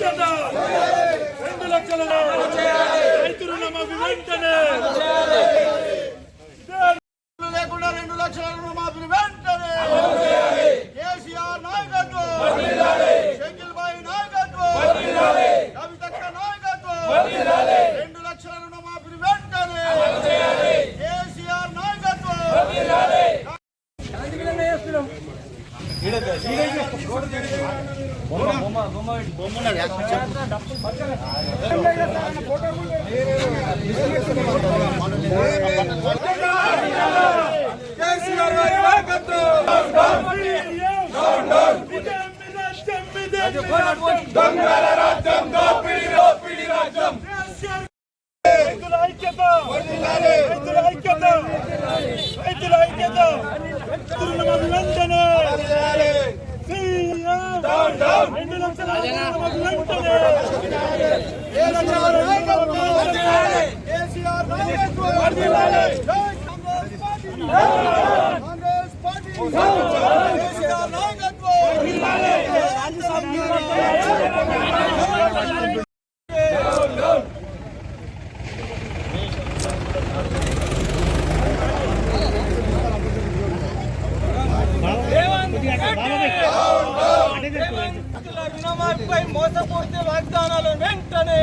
రెండు లక్షల రైతు రుణమాఫీ వెంటనే లేకుండా రెండు లక్షల రుణమాఫీని వెంటనే. కేసీఆర్ నాయకత్వం. షకిల్ బాయ్ నాయకత్వం. కవితక్క నాయకత్వం రెండు లక్షల రుణమాఫీని వెంటనే కేసీఆర్ నాయకత్వం కేసీఆర్ గారి రైతుల ఐక్యత రైతుల ఐక్యత రైతుల ఐక్యత రైతు రుణమాఫీ వెంటనే సీఎం రెండు లక్షల రుణమాఫీ వెంటనే కేసీఆర్ నాయకత్వం కేసీఆర్ నాయకత్వం జై Congress party Congress party KCR నాయకత్వం రుణమాఫీపై మోసపూర్తి వాగ్దానాలు వెంటనే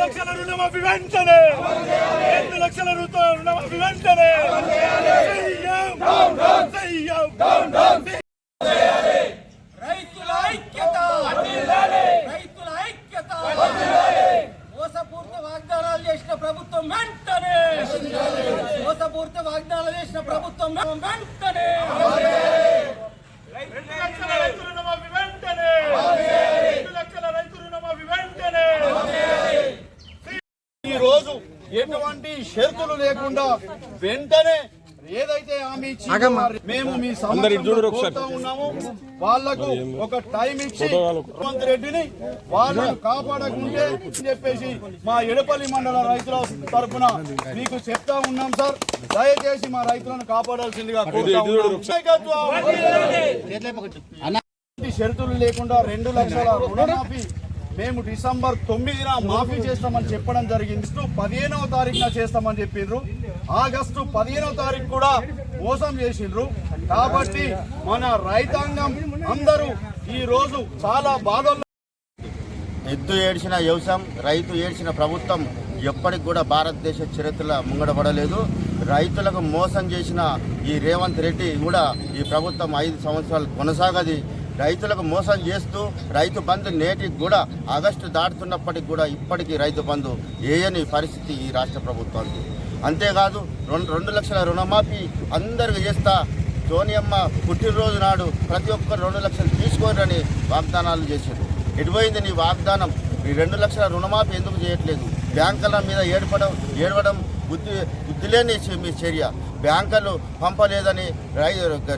లక్షల రుణమాఫీ వెంటనే రెండు లక్షల రుణ- రుణమాఫీ వెంటనే సీఎం రైతుల ఐక్యత! రైతుల ఐక్యత! మోసపూరిత వాగ్దానాలు చేసిన ప్రభుత్వం వెంటనే! మోసపూరిత వాగ్దానాలు చేసిన ప్రభుత్వం వెంటనే! రెండు లక్షల లక్షల ఈ రోజు ఎటువంటి షరతులు లేకుండా వెంటనే ఏదైతే హామీ మేము మీ ఉన్నాము. వాళ్ళకు ఒక టైం ఇచ్చి రేవంత్ రెడ్డిని వాళ్ళను కాపాడకుంటే అని చెప్పేసి మా ఎడపల్లి మండల రైతుల తరపున మీకు చెప్తా ఉన్నాం సార్. దయచేసి మా రైతులను కాపాడాల్సిందిగా కోరుతా షరతులు లేకుండా రెండు లక్షల రుణమాఫీ మేము డిసెంబర్ తొమ్మిదిన మాఫీ చేస్తామని చెప్పడం జరిగింది. పదిహేనవ తారీఖున చేస్తామని చెప్పిండ్రు. ఆగస్టు పదిహేనవ తారీఖు కూడా మోసం చేసిండ్రు. కాబట్టి మన రైతాంగం అందరూ ఈ రోజు చాలా బాధలు ఎద్దు ఏడ్చిన వ్యవసాయం రైతు ఏడ్చిన ప్రభుత్వం ఎప్పటికి కూడా భారతదేశ చరిత్రలో ముంగడపడలేదు రైతులకు మోసం చేసిన ఈ రేవంత్ రెడ్డి కూడా ఈ ప్రభుత్వం ఐదు సంవత్సరాలు కొనసాగది. రైతులకు మోసం చేస్తూ రైతు బంధు నేటికి కూడా ఆగస్టు దాటుతున్నప్పటికి కూడా ఇప్పటికీ రైతు బంధు ఏయని పరిస్థితి ఈ రాష్ట్ర ప్రభుత్వానికి. అంతేకాదు రెండు రెండు లక్షల రుణమాఫీ అందరికి చేస్తా సోనియమ్మ పుట్టినరోజు నాడు ప్రతి ఒక్కరు రెండు లక్షలు తీసుకోరని వాగ్దానాలు చేశారు ఎటుపోయింది నీ వాగ్దానం? ఈ రెండు లక్షల రుణమాఫీ ఎందుకు చేయట్లేదు? బ్యాంకుల మీద ఏడపడం ఏడవడం బుద్ధి బుద్ధిలేని మీ చర్య. బ్యాంకులు పంపలేదని రై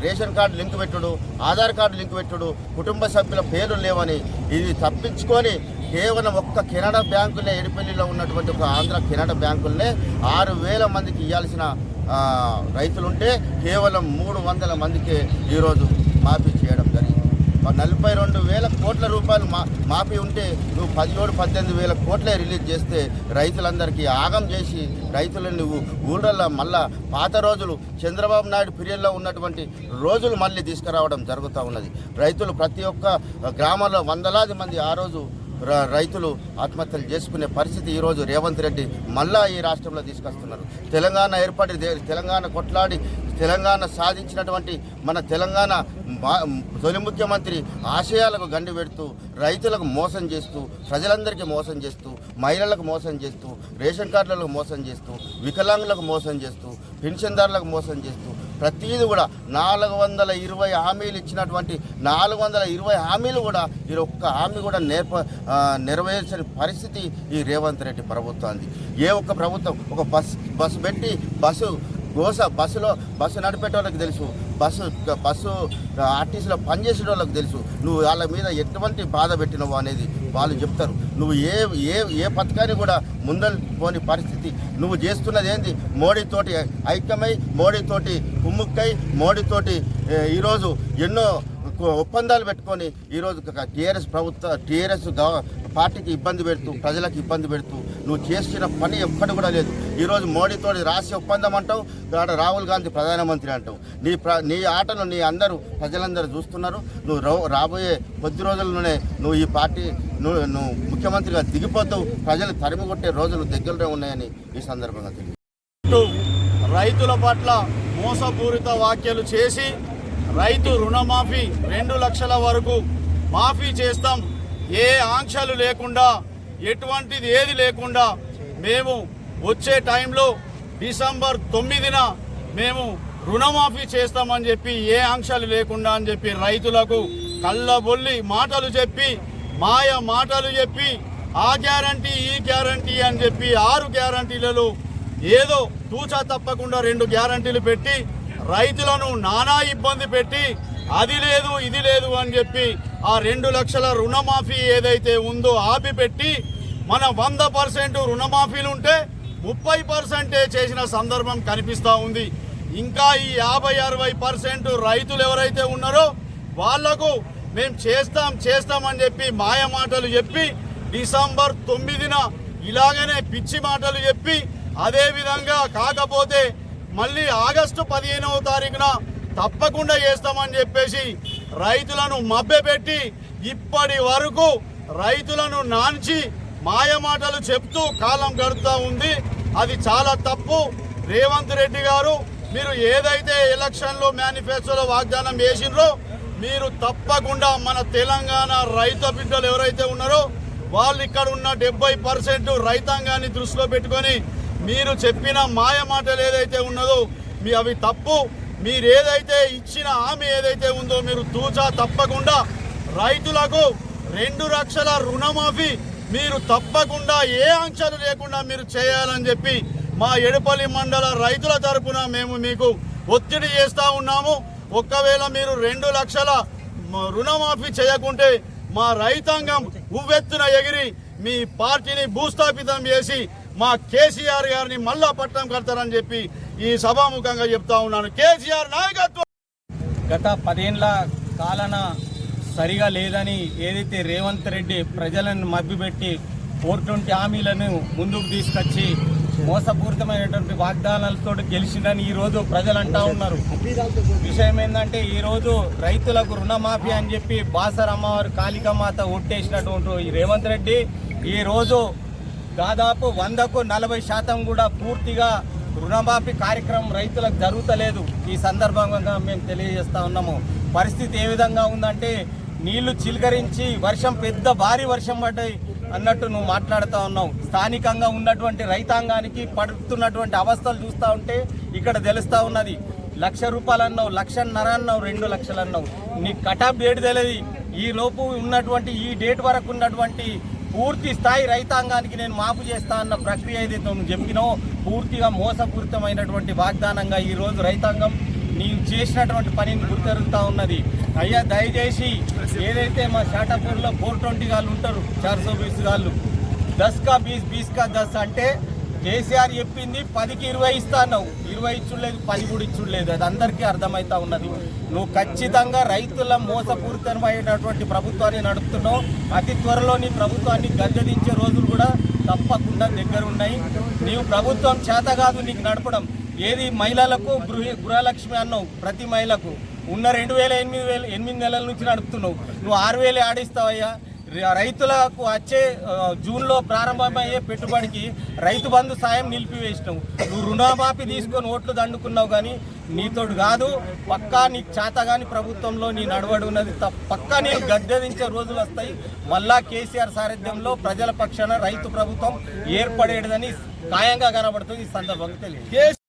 రేషన్ కార్డు లింక్ పెట్టుడు ఆధార్ కార్డు లింక్ పెట్టుడు కుటుంబ సభ్యుల పేర్లు లేవని. ఇది తప్పించుకొని కేవలం ఒక్క కెనడా బ్యాంకులే ఎడిపల్లిలో ఉన్నటువంటి ఒక ఆంధ్ర కెనడా బ్యాంకులనే ఆరు వేల మందికి ఇవ్వాల్సిన రైతులుంటే కేవలం మూడు వందల మందికే ఈరోజు మాఫీ చేయడం నలభై రెండు వేల కోట్ల రూపాయలు మా మాఫీ ఉంటే నువ్వు పదిహేడు పద్దెనిమిది వేల కోట్లే రిలీజ్ చేస్తే రైతులందరికీ ఆగం చేసి రైతులను నువ్వు ఊళ్ళల్లో మళ్ళా పాత రోజులు చంద్రబాబు నాయుడు పీరియడ్లో ఉన్నటువంటి రోజులు మళ్ళీ తీసుకురావడం జరుగుతూ ఉన్నది. రైతులు ప్రతి ఒక్క గ్రామంలో వందలాది మంది ఆ రోజు రైతులు ఆత్మహత్యలు చేసుకునే పరిస్థితి ఈరోజు రేవంత్ రెడ్డి మళ్ళా ఈ రాష్ట్రంలో తీసుకొస్తున్నారు. తెలంగాణ ఏర్పడి తెలంగాణ కొట్లాడి తెలంగాణ సాధించినటువంటి మన తెలంగాణ తొలి ముఖ్యమంత్రి ఆశయాలకు గండి పెడుతూ రైతులకు మోసం చేస్తూ ప్రజలందరికీ మోసం చేస్తూ మహిళలకు మోసం చేస్తూ రేషన్ కార్డులకు మోసం చేస్తూ వికలాంగులకు మోసం చేస్తూ పెన్షన్దారులకు మోసం చేస్తూ ప్రతిదీ కూడా నాలుగు వందల ఇరవై హామీలు ఇచ్చినటువంటి నాలుగు వందల ఇరవై హామీలు కూడా ఈ ఒక్క హామీ కూడా నేర్ప నెరవేర్చని పరిస్థితి ఈ రేవంత్ రెడ్డి ప్రభుత్వానికి. ఏ ఒక్క ప్రభుత్వం ఒక బస్ బస్సు పెట్టి బస్సు గోస బస్సులో బస్సు నడిపేట వాళ్ళకి తెలుసు. బస్సు బస్సు ఆర్టీసీలో పనిచేసే వాళ్ళకి తెలుసు. నువ్వు వాళ్ళ మీద ఎటువంటి బాధ పెట్టినవు అనేది వాళ్ళు చెప్తారు. నువ్వు ఏ ఏ ఏ పథకాన్ని కూడా ముందలు పోని పరిస్థితి. నువ్వు చేస్తున్నది ఏంది? మోడీతోటి ఐక్యమై మోడీతోటి కుమ్ముక్కై మోడీతోటి ఈరోజు ఎన్నో ఒప్పందాలు పెట్టుకొని ఈరోజు టీఆర్ఎస్ ప్రభుత్వ టీఆర్ఎస్ పార్టీకి ఇబ్బంది పెడుతూ ప్రజలకు ఇబ్బంది పెడుతూ నువ్వు చేసిన పని ఎక్కడ కూడా లేదు. ఈరోజు మోడీతో రాసి ఒప్పందం అంటావు ఆడ రాహుల్ గాంధీ ప్రధానమంత్రి అంటావు. నీ ప్ర నీ ఆటను నీ అందరూ ప్రజలందరూ చూస్తున్నారు. నువ్వు రా- రాబోయే కొద్ది రోజుల్లోనే నువ్వు ఈ పార్టీ నువ్వు నువ్వు ముఖ్యమంత్రిగా దిగిపోతావు ప్రజలు తరిమికొట్టే రోజులు దగ్గరలో ఉన్నాయని ఈ సందర్భంగా తెలియదు రైతుల పట్ల మోసపూరిత వ్యాఖ్యలు చేసి రైతు రుణమాఫీ రెండు లక్షల వరకు మాఫీ చేస్తాం. ఏ ఆంక్షలు లేకుండా ఎటువంటిది ఏది లేకుండా మేము వచ్చే టైంలో డిసెంబర్ తొమ్మిదిన మేము రుణమాఫీ చేస్తామని చెప్పి ఏ ఆంక్షలు లేకుండా అని చెప్పి రైతులకు కళ్ళబొల్లి మాటలు చెప్పి మాయ మాటలు చెప్పి ఆ గ్యారంటీ ఈ గ్యారంటీ అని చెప్పి ఆరు గ్యారంటీలలో ఏదో తూచా తప్పకుండా రెండు గ్యారంటీలు పెట్టి రైతులను నానా ఇబ్బంది పెట్టి అది లేదు ఇది లేదు అని చెప్పి ఆ రెండు లక్షల రుణమాఫీ ఏదైతే ఉందో ఆపిపెట్టి మన వంద పర్సెంట్ రుణమాఫీలు ఉంటే ముప్పై పర్సెంటే చేసిన సందర్భం కనిపిస్తూ ఉంది. ఇంకా ఈ యాభై అరవై పర్సెంట్ రైతులు ఎవరైతే ఉన్నారో వాళ్ళకు మేము చేస్తాం చేస్తామని చెప్పి మాయ మాటలు చెప్పి డిసెంబర్ తొమ్మిదిన ఇలాగనే పిచ్చి మాటలు చెప్పి అదే విధంగా కాకపోతే మళ్ళీ ఆగస్టు పదిహేనవ తారీఖున తప్పకుండా చేస్తామని చెప్పేసి రైతులను మభ్యపెట్టి ఇప్పటి వరకు రైతులను నాంచి మాయమాటలు చెప్తూ కాలం గడుతూ ఉంది. అది చాలా తప్పు. రేవంత్ రెడ్డి గారు మీరు ఏదైతే ఎలక్షన్లో మేనిఫెస్టోలో వాగ్దానం చేసిండ్రో మీరు తప్పకుండా మన తెలంగాణ రైతు బిడ్డలు ఎవరైతే ఉన్నారో వాళ్ళు ఇక్కడ ఉన్న డెబ్బై పర్సెంట్ రైతాంగాన్ని దృష్టిలో పెట్టుకొని మీరు చెప్పిన మాయ మాటలు ఏదైతే ఉన్నదో మీ అవి తప్పు. మీరు ఏదైతే ఇచ్చిన హామీ ఏదైతే ఉందో మీరు తూచా తప్పకుండా రైతులకు రెండు లక్షల రుణమాఫీ మీరు తప్పకుండా ఏ ఆంక్షలు లేకుండా మీరు చేయాలని చెప్పి మా ఎడపల్లి మండల రైతుల తరపున మేము మీకు ఒత్తిడి చేస్తూ ఉన్నాము. ఒకవేళ మీరు రెండు లక్షల రుణమాఫీ చేయకుంటే మా రైతాంగం ఉవ్వెత్తున ఎగిరి మీ పార్టీని భూస్థాపితం చేసి మా కేసీఆర్ గారిని మళ్ళా పట్టణం కడతారని చెప్పి ఈ సభాముఖంగా చెప్తా ఉన్నాను. కేసీఆర్ నాయకత్వం! గత పదేళ్ళ కాలన సరిగా లేదని ఏదైతే రేవంత్ రెడ్డి ప్రజలను మభ్యపెట్టి ఫోర్ హామీలను ముందుకు తీసుకొచ్చి మోసపూరితమైనటువంటి వాగ్దానాలతో గెలిచిందని ఈ రోజు ప్రజలు అంటా ఉన్నారు. విషయం ఏంటంటే ఈరోజు రైతులకు రుణమాఫీ అని చెప్పి బాసర్ అమ్మవారు కాళికామాత ఒట్టేసినటువంటి రేవంత్ రెడ్డి ఈరోజు దాదాపు వందకు నలభై శాతం కూడా పూర్తిగా రుణమాఫీ కార్యక్రమం రైతులకు జరుగుతలేదు. ఈ సందర్భంగా మేము తెలియజేస్తా ఉన్నాము. పరిస్థితి ఏ విధంగా ఉందంటే నీళ్ళు చిలకరించి వర్షం పెద్ద భారీ వర్షం పడ్డాయి అన్నట్టు నువ్వు మాట్లాడుతూ ఉన్నావు. స్థానికంగా ఉన్నటువంటి రైతాంగానికి పడుతున్నటువంటి అవస్థలు చూస్తూ ఉంటే ఇక్కడ తెలుస్తూ ఉన్నది. లక్ష రూపాయలు అన్నావు లక్షన్నర అన్నావు రెండు లక్షలు అన్నావు. నీ కటాప్ డేట్ తెలియదు ఈ లోపు ఉన్నటువంటి ఈ డేట్ వరకు ఉన్నటువంటి పూర్తి స్థాయి రైతాంగానికి నేను మాపు చేస్తా అన్న ప్రక్రియ ఏదైతే నువ్వు చెప్పినో పూర్తిగా మోసపూరితమైనటువంటి వాగ్దానంగా ఈరోజు రైతాంగం నీవు చేసినటువంటి పనిని గుర్తెరుగుతూ ఉన్నది. అయ్యా దయచేసి ఏదైతే మా షాటాపూర్లో ఫోర్ ట్వంటీ గాళ్ళు ఉంటారు చార్సో బీస్ గాళ్ళు దస్ కా బీస్ బీస్ కా దస్ అంటే కేసీఆర్ చెప్పింది పదికి ఇరవై ఇస్తా అన్నావు. ఇరవై ఇచ్చుడలేదు పది కూడా ఇచ్చుడలేదు. అది అందరికీ అర్థమవుతా ఉన్నది. నువ్వు ఖచ్చితంగా రైతుల మోసపూరితమైనటువంటి ప్రభుత్వాన్ని నడుపుతున్నావు. అతి త్వరలో నీ ప్రభుత్వాన్ని గద్దెదించే రోజులు కూడా తప్పకుండా దగ్గర ఉన్నాయి. నీవు ప్రభుత్వం చేత కాదు నీకు నడపడం. ఏది మహిళలకు గృహ గృహలక్ష్మి అన్నావు ప్రతి మహిళకు. ఉన్న రెండు వేల ఎనిమిది వేల ఎనిమిది నెలల నుంచి నడుపుతున్నావు. నువ్వు ఆరు వేలు ఆడిస్తావయ్యా రైతులకు వచ్చే జూన్లో ప్రారంభమయ్యే పెట్టుబడికి రైతు బంధు సాయం నిలిపివేసినావు. నువ్వు రుణమాఫీ తీసుకొని ఓట్లు దండుకున్నావు కానీ నీతోడు కాదు. పక్కా నీకు చేత కానీ ప్రభుత్వంలో నీ నడవడి ఉన్నది పక్కా నేను గద్దెదించే రోజులు వస్తాయి. మళ్ళా కేసీఆర్ సారథ్యంలో ప్రజల పక్షాన రైతు ప్రభుత్వం ఏర్పడేదని ఖాయంగా కనబడుతుంది ఈ సందర్భంగా తెలియదు